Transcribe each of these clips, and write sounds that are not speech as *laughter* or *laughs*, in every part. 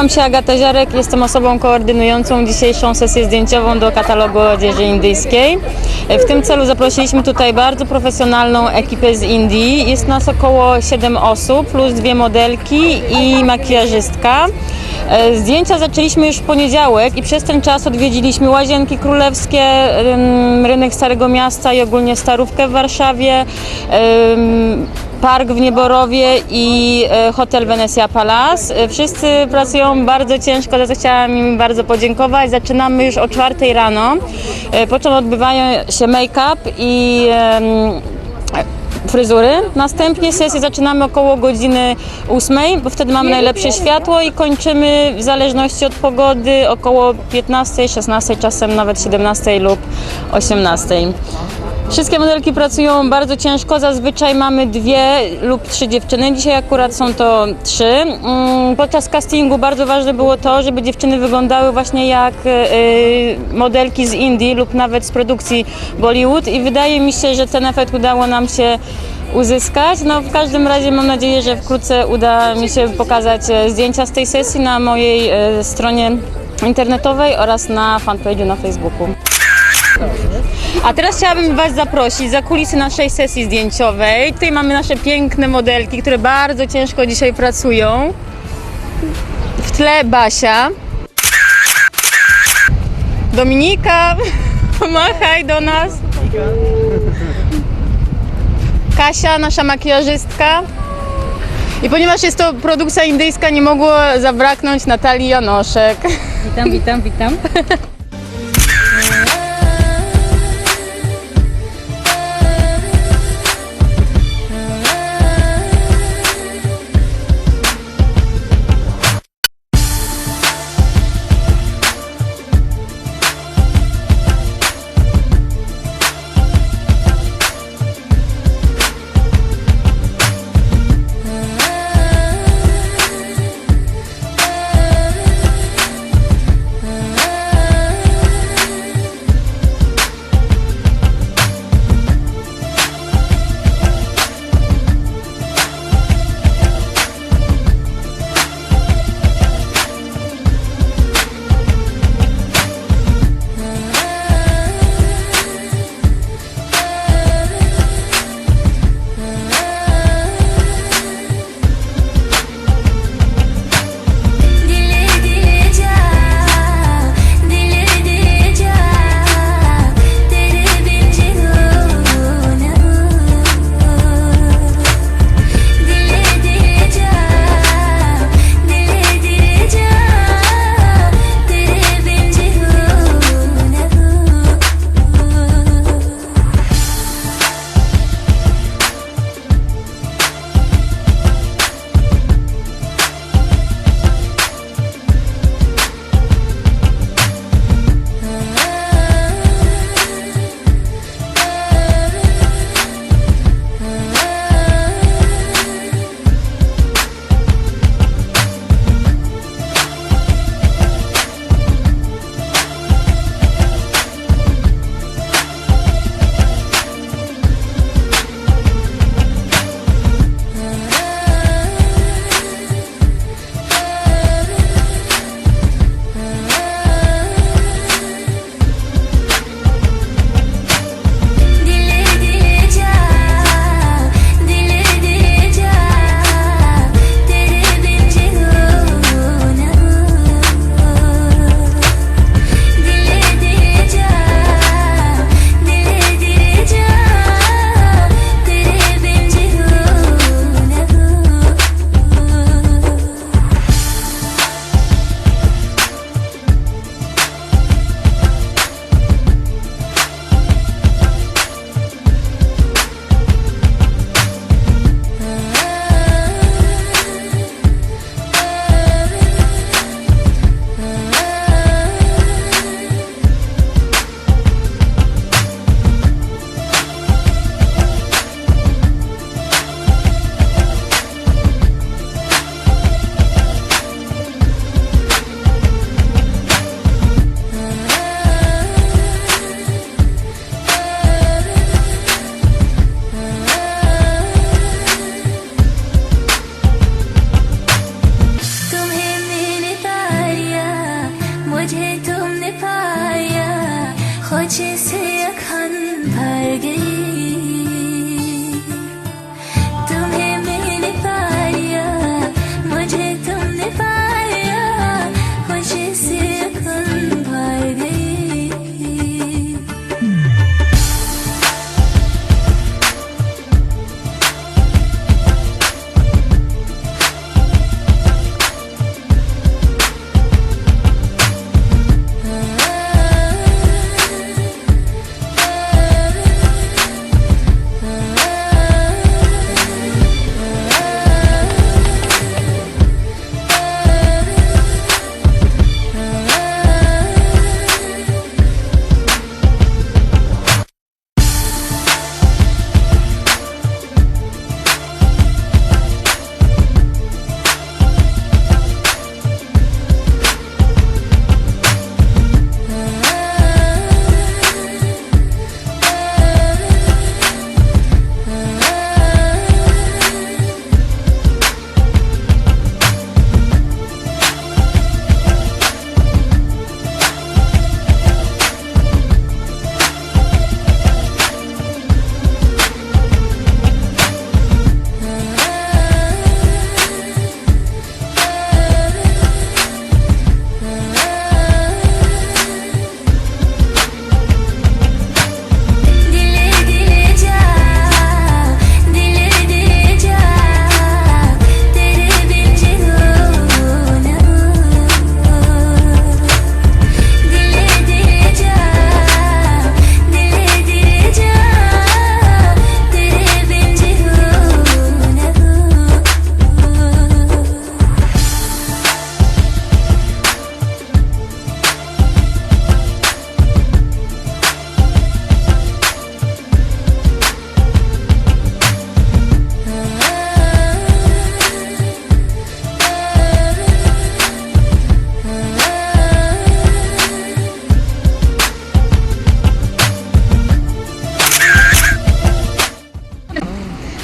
Nazywam się Agata Ziarek, jestem osobą koordynującą dzisiejszą sesję zdjęciową do katalogu odzieży indyjskiej. W tym celu zaprosiliśmy tutaj bardzo profesjonalną ekipę z Indii. Jest nas około 7 osób, plus dwie modelki i makijażystka. E, Zdjęcia zaczęliśmy już w poniedziałek i przez ten czas odwiedziliśmy Łazienki Królewskie, rynek Starego Miasta i ogólnie Starówkę w Warszawie, park w Nieborowie i e, hotel Venecia Palace. E, Wszyscy pracują bardzo ciężko, za co chciałam im bardzo podziękować. Zaczynamy już o czwartej rano, e, po czym odbywają się make-up i fryzury. Następnie sesję zaczynamy około godziny 8, bo wtedy mamy najlepsze światło i kończymy w zależności od pogody około 15, 16, czasem nawet 17 lub 18. Wszystkie modelki pracują bardzo ciężko, zazwyczaj mamy dwie lub trzy dziewczyny, dzisiaj akurat są to trzy. Mm, Podczas castingu bardzo ważne było to, żeby dziewczyny wyglądały właśnie jak y, modelki z Indii lub nawet z produkcji Bollywood i wydaje mi się, że ten efekt udało nam się uzyskać. No w każdym razie mam nadzieję, że wkrótce uda mi się pokazać e, zdjęcia z tej sesji na mojej e, stronie internetowej oraz na fanpage'u na Facebooku. A teraz chciałabym Was zaprosić za kulisy naszej sesji zdjęciowej. Tutaj mamy nasze piękne modelki, które bardzo ciężko dzisiaj pracują. W tle Basia. Dominika, *laughs* pomachaj do nas. Kasia, nasza makijażystka. I ponieważ jest to produkcja indyjska, nie mogło zabraknąć Natalii Janoszek. Witam, witam, witam. *laughs*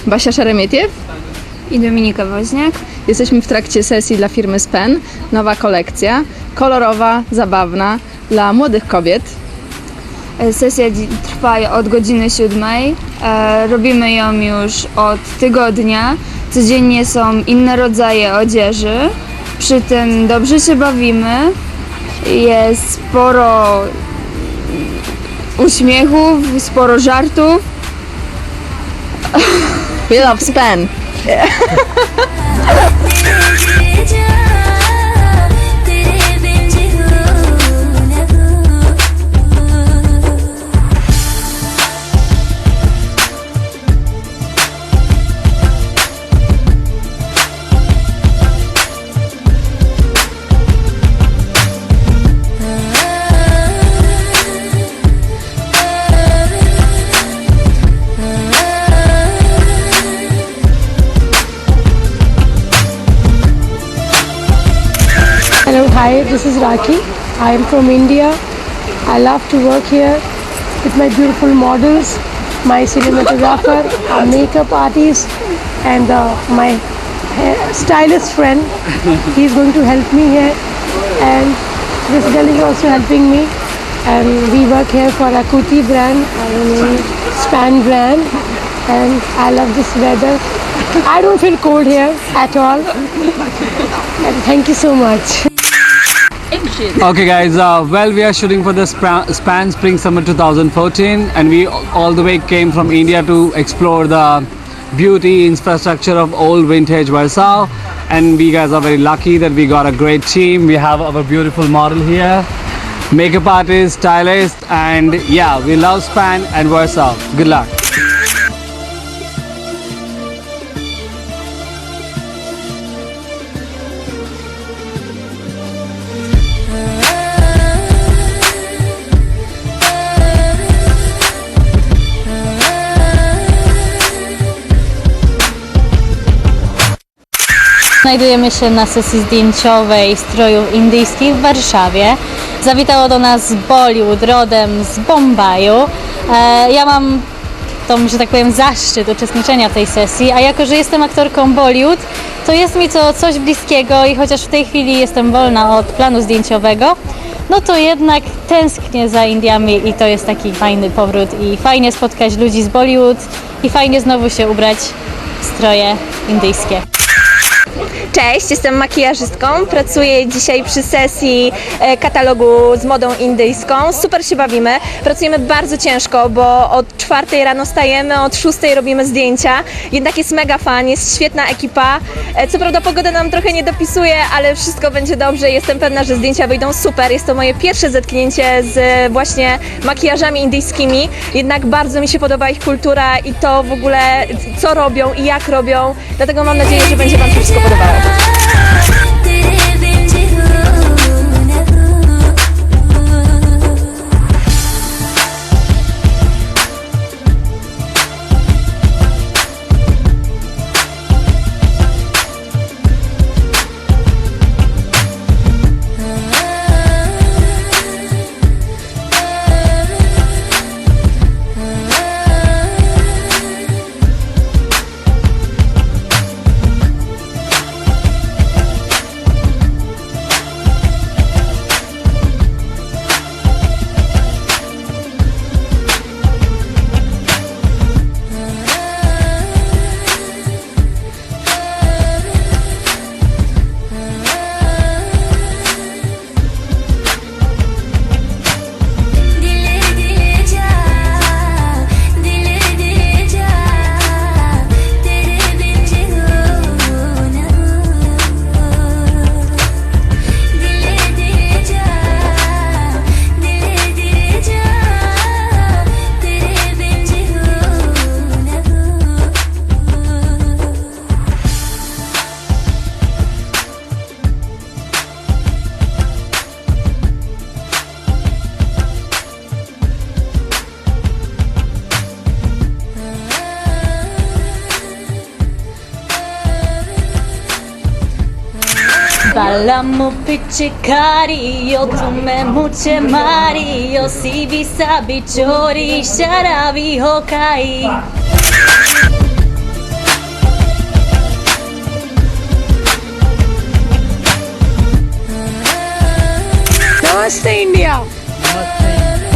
Basia Szeremietiew. i Dominika Woźniak. Jesteśmy w trakcie sesji dla firmy Spen. Nowa kolekcja, kolorowa, zabawna, dla młodych kobiet. E, Sesja trwa od godziny 7. E, robimy ją już od tygodnia. Codziennie są inne rodzaje odzieży. Przy tym dobrze się bawimy. Jest sporo uśmiechów, sporo żartów. *laughs* We love Spen. *laughs* hi, this is Raki. I am from India. I love to work here with my beautiful models, my cinematographer, a makeup artist, and uh, my stylist friend. He is going to help me here, and this girl is also helping me. And we work here for a Kuti brand, I mean Span brand, and I love this weather. I don't feel cold here at all. And thank you so much. Okay, guys. Uh, well, we are shooting for the Spa- Span Spring Summer 2014, and we all the way came from India to explore the beauty infrastructure of old vintage Warsaw. And we guys are very lucky that we got a great team. We have our beautiful model here, makeup artist, stylist, and yeah, we love Span and Warsaw. Good luck. Znajdujemy się na sesji zdjęciowej strojów indyjskich w Warszawie. Zawitało do nas Bollywood rodem z Bombaju. E, ja mam tą, że tak powiem, zaszczyt uczestniczenia w tej sesji, a jako, że jestem aktorką Bollywood, to jest mi to coś bliskiego i chociaż w tej chwili jestem wolna od planu zdjęciowego, no to jednak tęsknię za Indiami i to jest taki fajny powrót i fajnie spotkać ludzi z Bollywood i fajnie znowu się ubrać w stroje indyjskie. Cześć, jestem makijażystką. Pracuję dzisiaj przy sesji e, katalogu z modą indyjską. Super się bawimy. Pracujemy bardzo ciężko, bo od czwartej rano stajemy, od szóstej robimy zdjęcia. Jednak jest mega fan, jest świetna ekipa. E, Co prawda pogoda nam trochę nie dopisuje, ale wszystko będzie dobrze. Jestem pewna, że zdjęcia wyjdą super. Jest to moje pierwsze zetknięcie z e, właśnie makijażami indyjskimi. Jednak bardzo mi się podoba ich kultura i to w ogóle co robią i jak robią. Dlatego mam nadzieję, że będzie Wam się wszystko podobało. Alamu pichikari, yo tume muche mari, yo sibi sabi chori, sharabi hokai. Namaste India.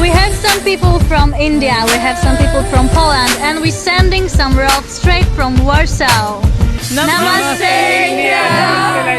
We have some people from India, we have some people from Poland, and we're sending some rope straight from Warsaw. Namaste India.